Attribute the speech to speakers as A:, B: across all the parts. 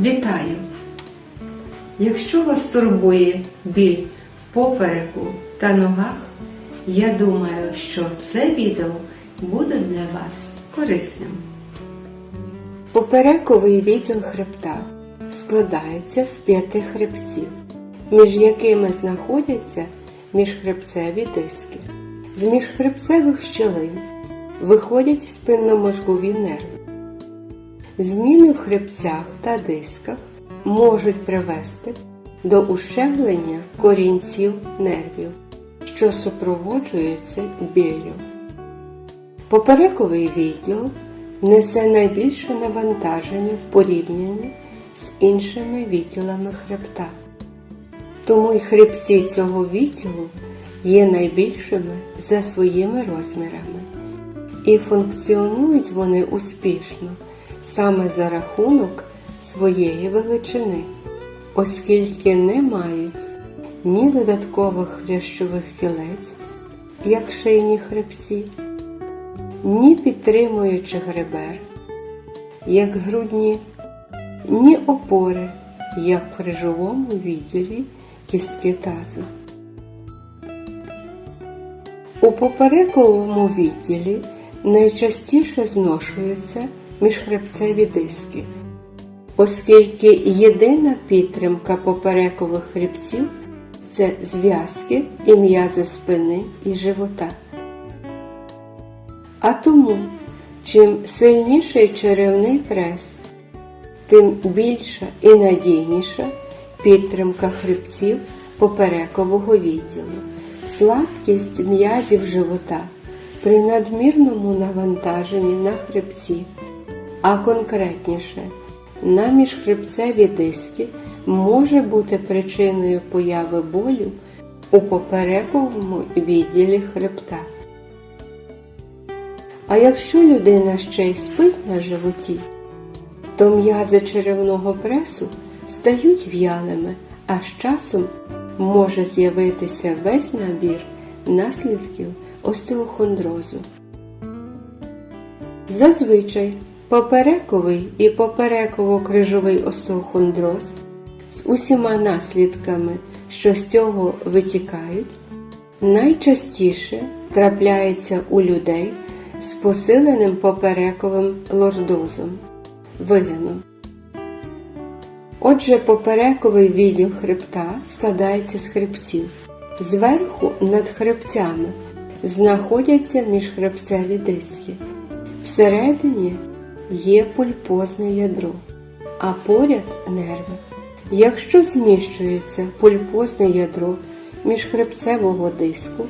A: Вітаю! Якщо вас турбує біль в попереку та ногах, я думаю, що це відео буде для вас корисним. Поперековий відділ хребта складається з п'яти хребців, між якими знаходяться міжхребцеві диски. З міжхребцевих щелин виходять спинномозкові нерви. Зміни в хребцях та дисках можуть привести до ущемлення корінців нервів, що супроводжується біллю. Поперековий відділ несе найбільше навантаження в порівнянні з іншими відділами хребта. Тому й хребці цього відділу є найбільшими за своїми розмірами, і функціонують вони успішно саме за рахунок своєї величини, оскільки не мають ні додаткових хрящових кілець, як шийні хребці, ні підтримуючих гребер, як грудні, ні опори, як в крижовому відділі кістки тазу. У поперековому відділі найчастіше зношуються міжхребцеві диски, оскільки єдина підтримка поперекових хребців це зв'язки і м'язи спини і живота. А тому, чим сильніший черевний прес, тим більша і надійніша підтримка хребців поперекового відділу, слабкість м'язів живота при надмірному навантаженні на хребці, а конкретніше на міжхребцеві диски може бути причиною появи болю у поперековому відділі хребта. А якщо людина ще й спить на животі, то м'язи черевного пресу стають в'ялими, а з часом може з'явитися весь набір наслідків остеохондрозу. Зазвичай поперековий і попереково-крижовий остеохондроз з усіма наслідками, що з цього витікають, найчастіше трапляється у людей з посиленим поперековим лордозом, вигином. Отже, поперековий відділ хребта складається з хребців. Зверху над хребцями знаходяться міжхребцеві диски. Всередині є пульпозне ядро, а поряд нерви. Якщо зміщується пульпозне ядро міжхребцевого диску,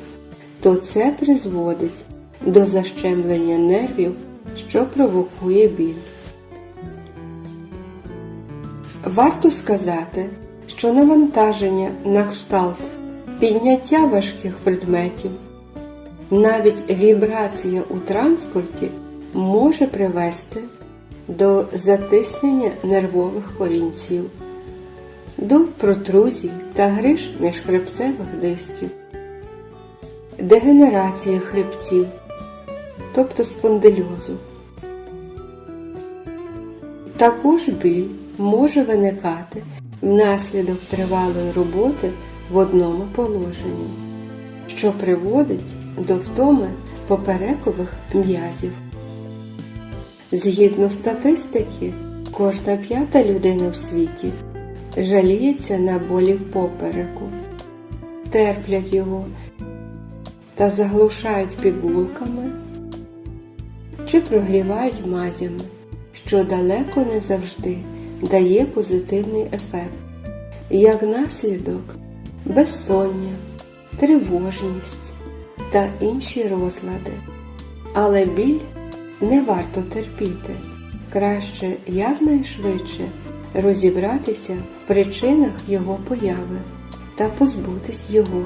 A: то це призводить до защемлення нервів, що провокує біль. Варто сказати, що навантаження на кшталт підняття важких предметів, навіть вібрація у транспорті може привести до затиснення нервових корінців, до протрузій та гриж міжхребцевих дисків, дегенерації хребців, тобто спондильозу. Також біль може виникати внаслідок тривалої роботи в одному положенні, що приводить до втоми поперекових м'язів. Згідно статистики, кожна п'ята людина в світі жаліється на болі в попереку, терплять його та заглушають пігулками чи прогрівають мазями, що далеко не завжди дає позитивний ефект, як наслідок безсоння, тривожність та інші розлади. Але біль не варто терпіти. Краще якнайшвидше розібратися в причинах його появи та позбутись його.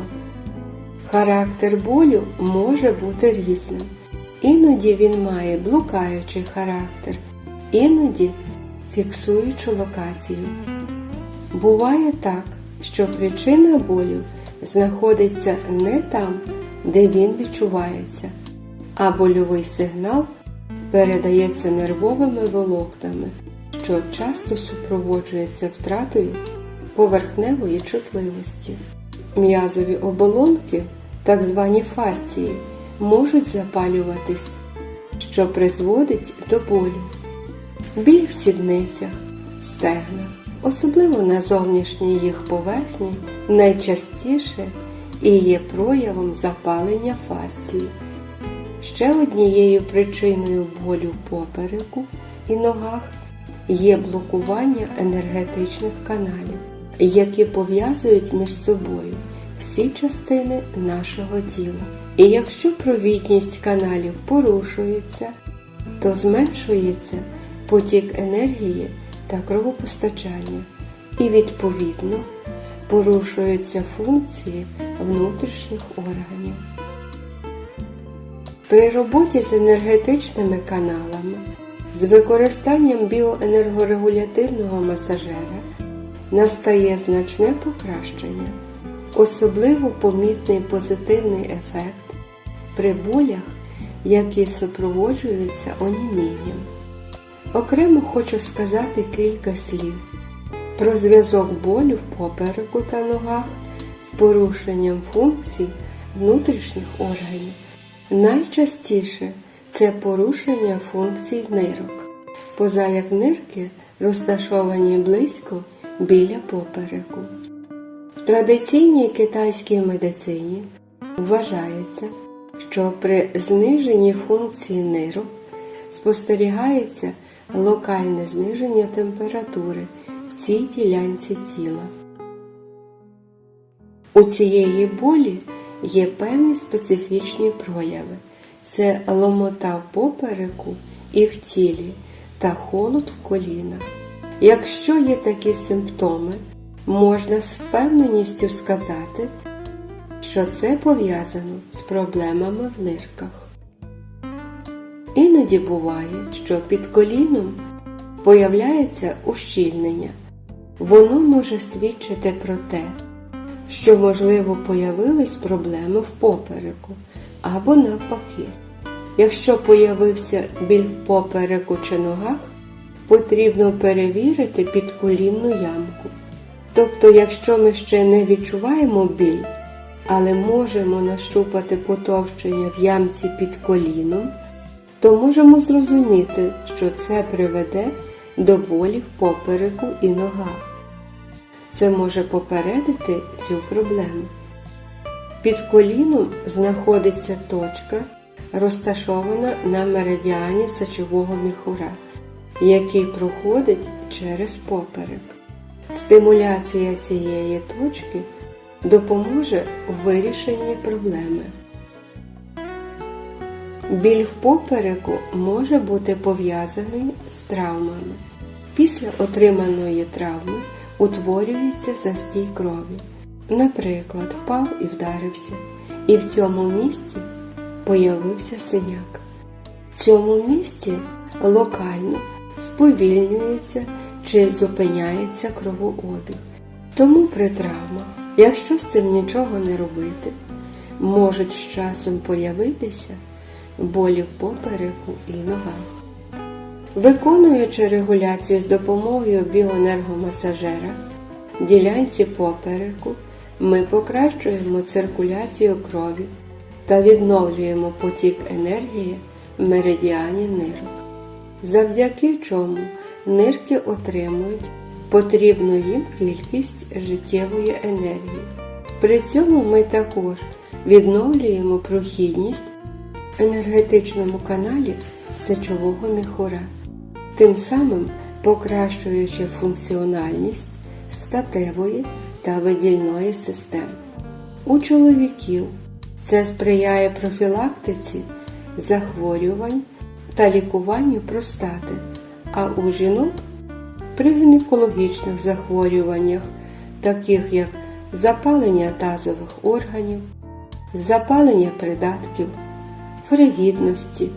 A: Характер болю може бути різним. Іноді він має блукаючий характер, іноді фіксуючу локацію. Буває так, що причина болю знаходиться не там, де він відчувається, а больовий сигнал передається нервовими волокнами, що часто супроводжується втратою поверхневої чутливості. М'язові оболонки, так звані фасції, можуть запалюватись, що призводить до болю. Біль в сідницях, стегнах, особливо на зовнішній їх поверхні, найчастіше і є проявом запалення фасції. Ще однією причиною болю в попереку і ногах є блокування енергетичних каналів, які пов'язують між собою всі частини нашого тіла. І якщо провідність каналів порушується, то зменшується потік енергії та кровопостачання, і відповідно порушуються функції внутрішніх органів. При роботі з енергетичними каналами з використанням біоенергорегулятивного масажера настає значне покращення, особливо помітний позитивний ефект при болях, які супроводжуються онімінням. Окремо хочу сказати кілька слів про зв'язок болю в попереку та ногах з порушенням функцій внутрішніх органів. Найчастіше це порушення функцій нирок, поза як нирки розташовані близько біля попереку. В традиційній китайській медицині вважається, що при зниженні функції нирок спостерігається локальне зниження температури в цій ділянці тіла. У цієї болі є певні специфічні прояви. Це ломота в попереку і в тілі та холод в колінах. Якщо є такі симптоми, можна з впевненістю сказати, що це пов'язано з проблемами в нирках. Іноді буває, що під коліном появляється ущільнення. Воно може свідчити про те, що, можливо, появились проблеми в попереку або навпаки. Якщо появився біль в попереку чи ногах, потрібно перевірити підколінну ямку. Тобто, якщо ми ще не відчуваємо біль, але можемо нащупати потовщення в ямці під коліном, то можемо зрозуміти, що це приведе до болі в попереку і ногах. Це може попередити цю проблему. Під коліном знаходиться точка, розташована на меридіані сечового міхура, який проходить через поперек. Стимуляція цієї точки допоможе у вирішенні проблеми. Біль в попереку може бути пов'язаний з травмами. Після отриманої травми утворюється застій крові. Наприклад, впав і вдарився, і в цьому місці появився синяк. В цьому місці локально сповільнюється чи зупиняється кровообіг. Тому при травмах, якщо з цим нічого не робити, можуть з часом появитися болі в попереку і ногах. Виконуючи регуляцію з допомогою біоенергомасажера ділянці попереку, ми покращуємо циркуляцію крові та відновлюємо потік енергії в меридіані нирок, завдяки чому нирки отримують потрібну їм кількість життєвої енергії. При цьому ми також відновлюємо прохідність в енергетичному каналі сечового міхура, тим самим покращуючи функціональність статевої та видільної систем. У чоловіків це сприяє профілактиці захворювань та лікуванню простати, а у жінок при гінекологічних захворюваннях, таких як запалення тазових органів, запалення придатків, фригідності,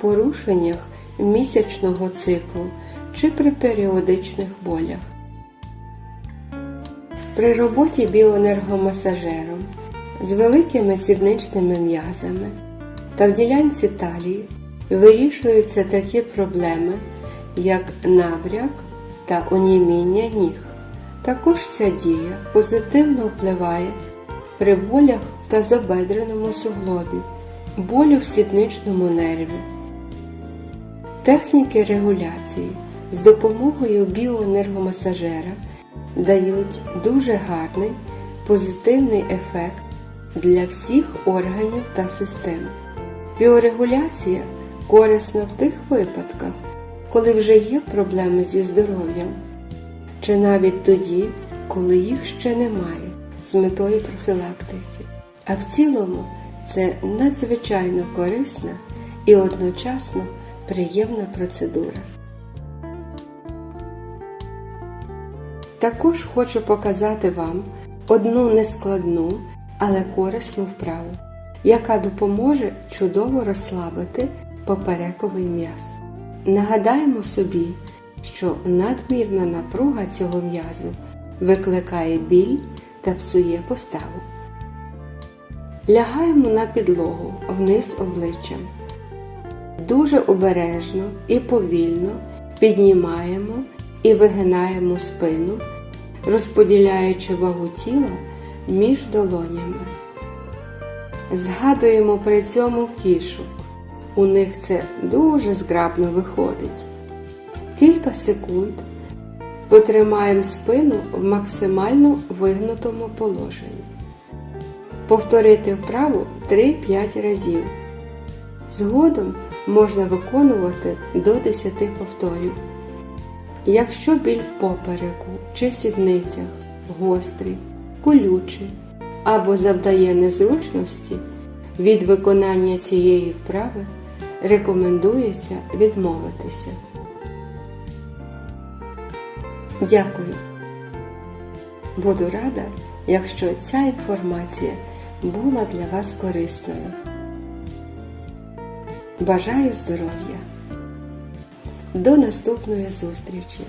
A: порушеннях місячного циклу чи при періодичних болях. При роботі біоенергомасажером з великими сідничними м'язами та в ділянці талії вирішуються такі проблеми, як набряк та оніміння ніг. Також ця дія позитивно впливає при болях в тазобедреному суглобі, болю в сідничному нерві. Техніки регуляції з допомогою біоенергомасажера дають дуже гарний позитивний ефект для всіх органів та систем. Біорегуляція корисна в тих випадках, коли вже є проблеми зі здоров'ям, чи навіть тоді, коли їх ще немає з метою профілактики. А в цілому це надзвичайно корисна і одночасно приємна процедура. Також хочу показати вам одну нескладну, але корисну вправу, яка допоможе чудово розслабити поперековий м'яз. Нагадаємо собі, що надмірна напруга цього м'язу викликає біль та псує поставу. Лягаємо на підлогу вниз обличчям. Дуже обережно і повільно піднімаємо і вигинаємо спину, розподіляючи вагу тіла між долонями. Згадуємо при цьому кішок. У них це дуже зграбно виходить. Кілька секунд потримаємо спину в максимально вигнутому положенні. Повторити вправу 3-5 разів. Згодом можна виконувати до 10 повторів. Якщо біль в попереку чи сідницях гострий, колючий або завдає незручності, від виконання цієї вправи рекомендується відмовитися. Дякую. Буду рада, якщо ця інформація була для вас корисною. Бажаю здоров'я! До наступної зустрічі!